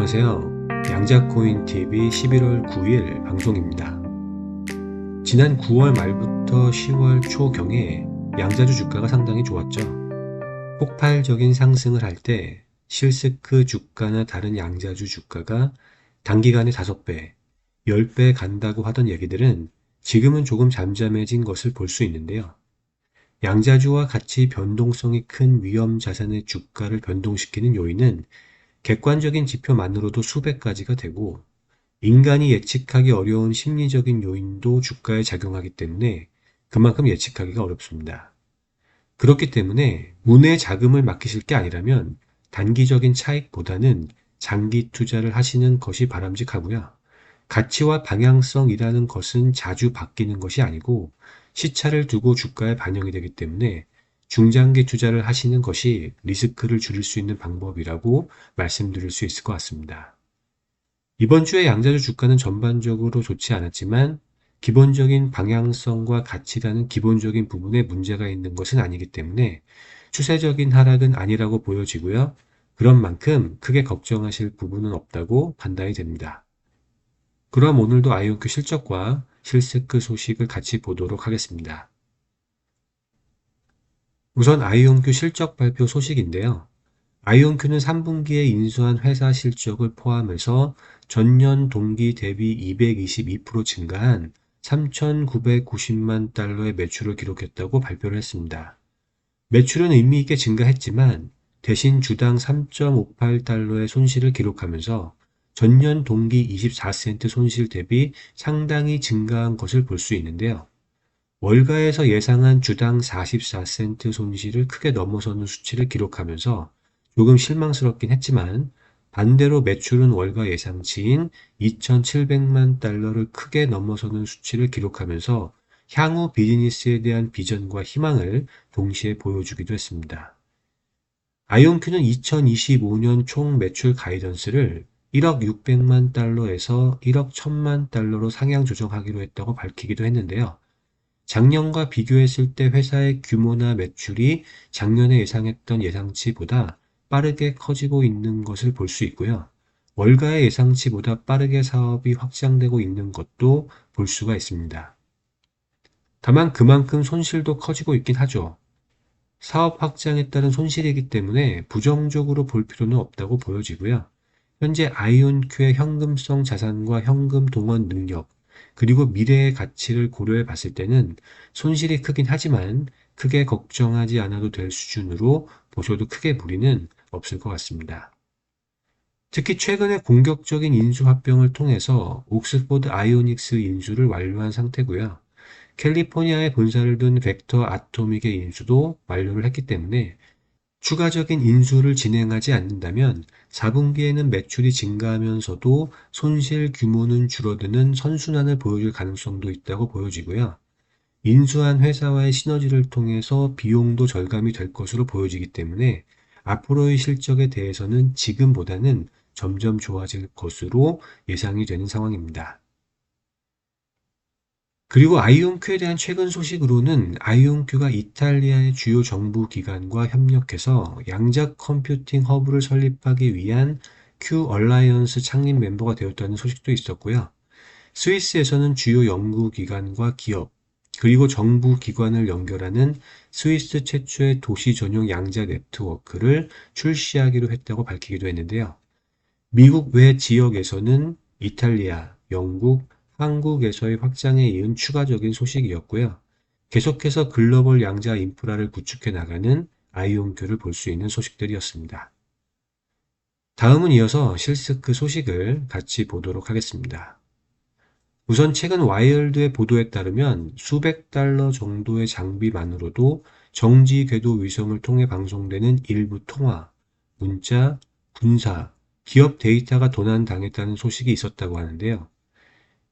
안녕하세요. 양자코인TV 11월 9일 방송입니다. 지난 9월 말부터 10월 초경에 양자주 주가가 상당히 좋았죠. 폭발적인 상승을 할 때 실스크 주가나 다른 양자주 주가가 단기간에 5배, 10배 간다고 하던 얘기들은 지금은 조금 잠잠해진 것을 볼 수 있는데요. 양자주와 같이 변동성이 큰 위험 자산의 주가를 변동시키는 요인은 객관적인 지표만으로도 수백 가지가 되고 인간이 예측하기 어려운 심리적인 요인도 주가에 작용하기 때문에 그만큼 예측하기가 어렵습니다. 그렇기 때문에 문의 자금을 맡기실 게 아니라면 단기적인 차익보다는 장기 투자를 하시는 것이 바람직하고요. 가치와 방향성이라는 것은 자주 바뀌는 것이 아니고 시차를 두고 주가에 반영이 되기 때문에 중장기 투자를 하시는 것이 리스크를 줄일 수 있는 방법이라고 말씀드릴 수 있을 것 같습니다. 이번 주에 양자주 주가는 전반적으로 좋지 않았지만 기본적인 방향성과 가치라는 기본적인 부분에 문제가 있는 것은 아니기 때문에 추세적인 하락은 아니라고 보여지고요. 그런 만큼 크게 걱정하실 부분은 없다고 판단이 됩니다. 그럼 오늘도 아이오큐 실적과 실스크 소식을 같이 보도록 하겠습니다. 우선 아이온큐 실적 발표 소식인데요. 아이온큐는 3분기에 인수한 회사 실적을 포함해서 전년 동기 대비 222% 증가한 3,990만 달러의 매출을 기록했다고 발표를 했습니다. 매출은 의미 있게 증가했지만 대신 주당 3.58달러의 손실을 기록하면서 전년 동기 24센트 손실 대비 상당히 증가한 것을 볼 수 있는데요. 월가에서 예상한 주당 44센트 손실을 크게 넘어서는 수치를 기록하면서 조금 실망스럽긴 했지만 반대로 매출은 월가 예상치인 2,700만 달러를 크게 넘어서는 수치를 기록하면서 향후 비즈니스에 대한 비전과 희망을 동시에 보여주기도 했습니다. 아이온큐는 2025년 총 매출 가이던스를 1억 600만 달러에서 1억 1000만 달러로 상향 조정하기로 했다고 밝히기도 했는데요. 작년과 비교했을 때 회사의 규모나 매출이 작년에 예상했던 예상치보다 빠르게 커지고 있는 것을 볼 수 있고요. 월가의 예상치보다 빠르게 사업이 확장되고 있는 것도 볼 수가 있습니다. 다만 그만큼 손실도 커지고 있긴 하죠. 사업 확장에 따른 손실이기 때문에 부정적으로 볼 필요는 없다고 보여지고요. 현재 아이온큐의 현금성 자산과 현금 동원 능력, 그리고 미래의 가치를 고려해 봤을 때는 손실이 크긴 하지만 크게 걱정하지 않아도 될 수준으로 보셔도 크게 무리는 없을 것 같습니다. 특히 최근에 공격적인 인수 합병을 통해서 옥스포드 아이오닉스 인수를 완료한 상태고요. 캘리포니아에 본사를 둔 벡터 아토믹의 인수도 완료를 했기 때문에 추가적인 인수를 진행하지 않는다면 4분기에는 매출이 증가하면서도 손실 규모는 줄어드는 선순환을 보여줄 가능성도 있다고 보여지고요. 인수한 회사와의 시너지를 통해서 비용도 절감이 될 것으로 보여지기 때문에 앞으로의 실적에 대해서는 지금보다는 점점 좋아질 것으로 예상이 되는 상황입니다. 그리고 아이온큐에 대한 최근 소식으로는 아이온큐가 이탈리아의 주요 정부 기관과 협력해서 양자 컴퓨팅 허브를 설립하기 위한 큐 얼라이언스 창립 멤버가 되었다는 소식도 있었고요. 스위스에서는 주요 연구기관과 기업, 그리고 정부 기관을 연결하는 스위스 최초의 도시 전용 양자 네트워크를 출시하기로 했다고 밝히기도 했는데요. 미국 외 지역에서는 이탈리아, 영국, 한국에서의 확장에 이은 추가적인 소식이었고요. 계속해서 글로벌 양자 인프라를 구축해 나가는 아이온큐를 볼 수 있는 소식들이었습니다. 다음은 이어서 실스크 소식을 같이 보도록 하겠습니다. 우선 최근 와이얼드의 보도에 따르면 수백 달러 정도의 장비만으로도 정지 궤도 위성을 통해 방송되는 일부 통화, 문자, 군사, 기업 데이터가 도난당했다는 소식이 있었다고 하는데요.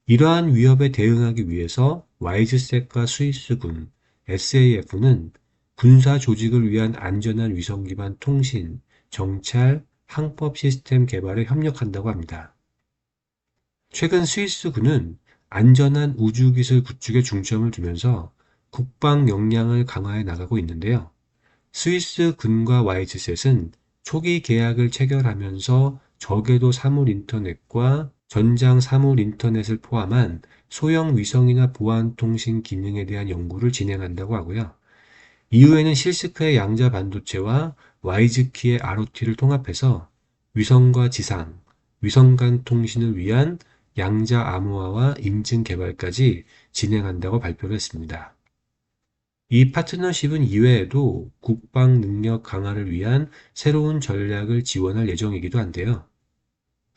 이러한 위협에 대응하기 위해서 와이즈색과 스위스군, SAF는 군사 조직을 위한 안전한 위성 기반 통신, 정찰, 항법 시스템 개발에 협력한다고 합니다. 최근 스위스군은 안전한 우주기술 구축에 중점을 두면서 국방 역량을 강화해 나가고 있는데요. 스위스 군과 와이즈셋은 초기 계약을 체결하면서 저궤도 사물 인터넷과 전장 사물 인터넷을 포함한 소형 위성이나 보안 통신 기능에 대한 연구를 진행한다고 하고요. 이후에는 실스크의 양자 반도체와 와이즈키의 ROT를 통합해서 위성과 지상, 위성 간 통신을 위한 양자 암호화와 인증 개발까지 진행한다고 발표를 했습니다. 이 파트너십은 이외에도 국방 능력 강화를 위한 새로운 전략을 지원할 예정이기도 한데요.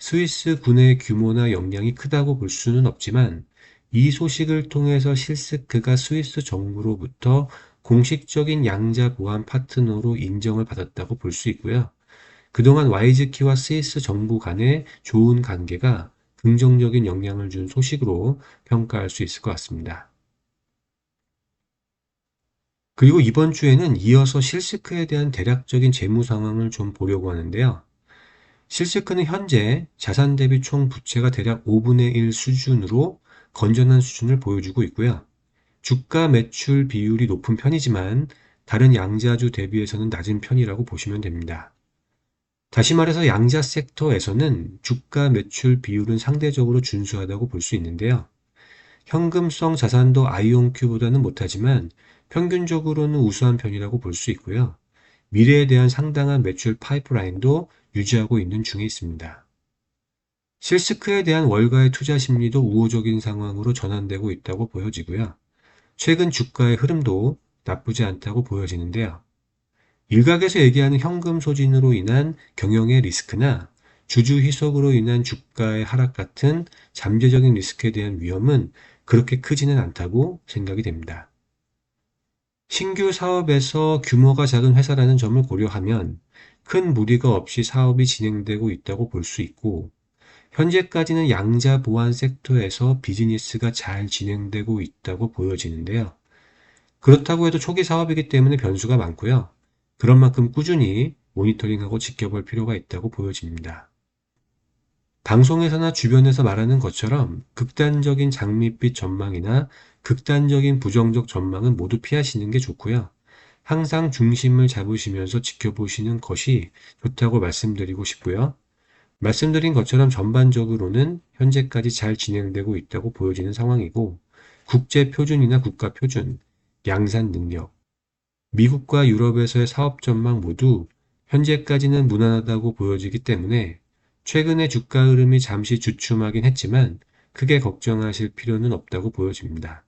스위스 군의 규모나 역량이 크다고 볼 수는 없지만 이 소식을 통해서 실스크가 스위스 정부로부터 공식적인 양자 보안 파트너로 인정을 받았다고 볼 수 있고요. 그동안 와이즈키와 스위스 정부 간의 좋은 관계가 긍정적인 영향을 준 소식으로 평가할 수 있을 것 같습니다. 그리고 이번 주에는 이어서 실스크에 대한 대략적인 재무 상황을 좀 보려고 하는데요. 실스크는 현재 자산 대비 총 부채가 대략 5분의 1 수준으로 건전한 수준을 보여주고 있고요. 주가 매출 비율이 높은 편이지만 다른 양자주 대비해서는 낮은 편이라고 보시면 됩니다. 다시 말해서 양자 섹터에서는 주가 매출 비율은 상대적으로 준수하다고 볼 수 있는데요. 현금성 자산도 아이온큐보다는 못하지만 평균적으로는 우수한 편이라고 볼 수 있고요. 미래에 대한 상당한 매출 파이프라인도 유지하고 있는 중에 있습니다. 실스크에 대한 월가의 투자 심리도 우호적인 상황으로 전환되고 있다고 보여지고요. 최근 주가의 흐름도 나쁘지 않다고 보여지는데요. 일각에서 얘기하는 현금 소진으로 인한 경영의 리스크나 주주 희석으로 인한 주가의 하락 같은 잠재적인 리스크에 대한 위험은 그렇게 크지는 않다고 생각이 됩니다. 신규 사업에서 규모가 작은 회사라는 점을 고려하면 큰 무리가 없이 사업이 진행되고 있다고 볼 수 있고, 현재까지는 양자 보안 섹터에서 비즈니스가 잘 진행되고 있다고 보여지는데요. 그렇다고 해도 초기 사업이기 때문에 변수가 많고요. 그런 만큼 꾸준히 모니터링하고 지켜볼 필요가 있다고 보여집니다. 방송에서나 주변에서 말하는 것처럼 극단적인 장밋빛 전망이나 극단적인 부정적 전망은 모두 피하시는 게 좋고요. 항상 중심을 잡으시면서 지켜보시는 것이 좋다고 말씀드리고 싶고요. 말씀드린 것처럼 전반적으로는 현재까지 잘 진행되고 있다고 보여지는 상황이고 국제 표준이나 국가 표준, 양산 능력, 미국과 유럽에서의 사업 전망 모두 현재까지는 무난하다고 보여지기 때문에 최근의 주가 흐름이 잠시 주춤하긴 했지만 크게 걱정하실 필요는 없다고 보여집니다.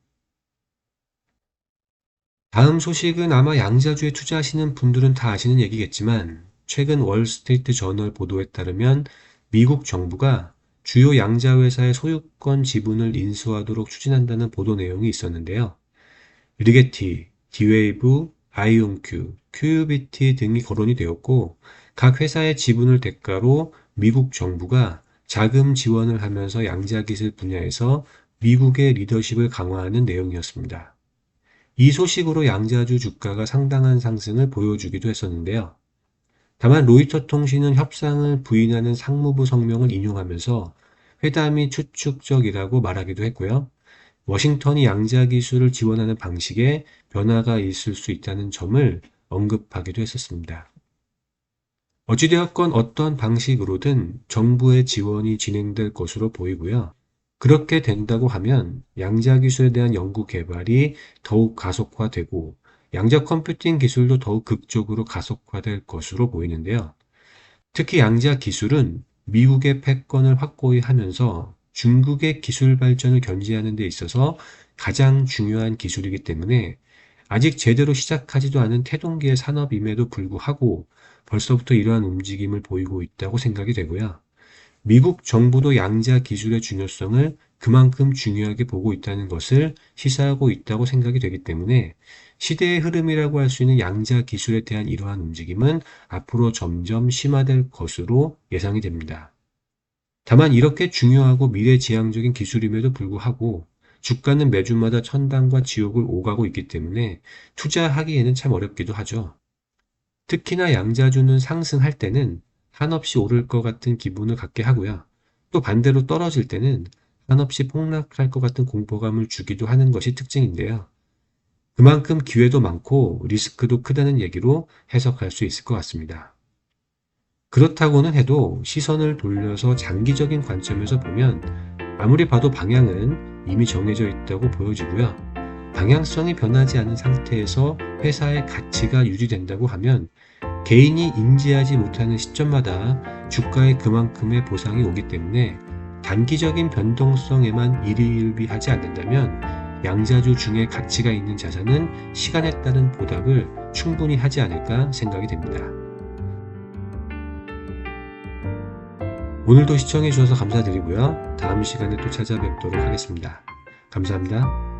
다음 소식은 아마 양자주에 투자하시는 분들은 다 아시는 얘기겠지만 최근 월스트리트 저널 보도에 따르면 미국 정부가 주요 양자 회사의 소유권 지분을 인수하도록 추진한다는 보도 내용이 있었는데요. 리게티, 디웨이브, 아이온큐, 큐비티 등이 거론이 되었고 각 회사의 지분을 대가로 미국 정부가 자금 지원을 하면서 양자 기술 분야에서 미국의 리더십을 강화하는 내용이었습니다. 이 소식으로 양자주 주가가 상당한 상승을 보여주기도 했었는데요. 다만 로이터 통신은 협상을 부인하는 상무부 성명을 인용하면서 회담이 추측적이라고 말하기도 했고요. 워싱턴이 양자 기술을 지원하는 방식에 변화가 있을 수 있다는 점을 언급하기도 했었습니다. 어찌되었건 어떤 방식으로든 정부의 지원이 진행될 것으로 보이고요. 그렇게 된다고 하면 양자 기술에 대한 연구 개발이 더욱 가속화되고 양자 컴퓨팅 기술도 더욱 극적으로 가속화될 것으로 보이는데요. 특히 양자 기술은 미국의 패권을 확고히 하면서 중국의 기술 발전을 견지하는 데 있어서 가장 중요한 기술이기 때문에 아직 제대로 시작하지도 않은 태동기의 산업임에도 불구하고 벌써부터 이러한 움직임을 보이고 있다고 생각이 되고요. 미국 정부도 양자 기술의 중요성을 그만큼 중요하게 보고 있다는 것을 시사하고 있다고 생각이 되기 때문에 시대의 흐름이라고 할 수 있는 양자 기술에 대한 이러한 움직임은 앞으로 점점 심화될 것으로 예상이 됩니다. 다만 이렇게 중요하고 미래지향적인 기술임에도 불구하고 주가는 매주마다 천당과 지옥을 오가고 있기 때문에 투자하기에는 참 어렵기도 하죠. 특히나 양자주는 상승할 때는 한없이 오를 것 같은 기분을 갖게 하고요. 또 반대로 떨어질 때는 한없이 폭락할 것 같은 공포감을 주기도 하는 것이 특징인데요. 그만큼 기회도 많고 리스크도 크다는 얘기로 해석할 수 있을 것 같습니다. 그렇다고는 해도 시선을 돌려서 장기적인 관점에서 보면 아무리 봐도 방향은 이미 정해져 있다고 보여지고요. 방향성이 변하지 않은 상태에서 회사의 가치가 유지된다고 하면 개인이 인지하지 못하는 시점마다 주가에 그만큼의 보상이 오기 때문에 단기적인 변동성에만 일희일비하지 않는다면 양자주 중에 가치가 있는 자산은 시간에 따른 보답을 충분히 하지 않을까 생각이 됩니다. 오늘도 시청해 주셔서 감사드리고요. 다음 시간에 또 찾아뵙도록 하겠습니다. 감사합니다.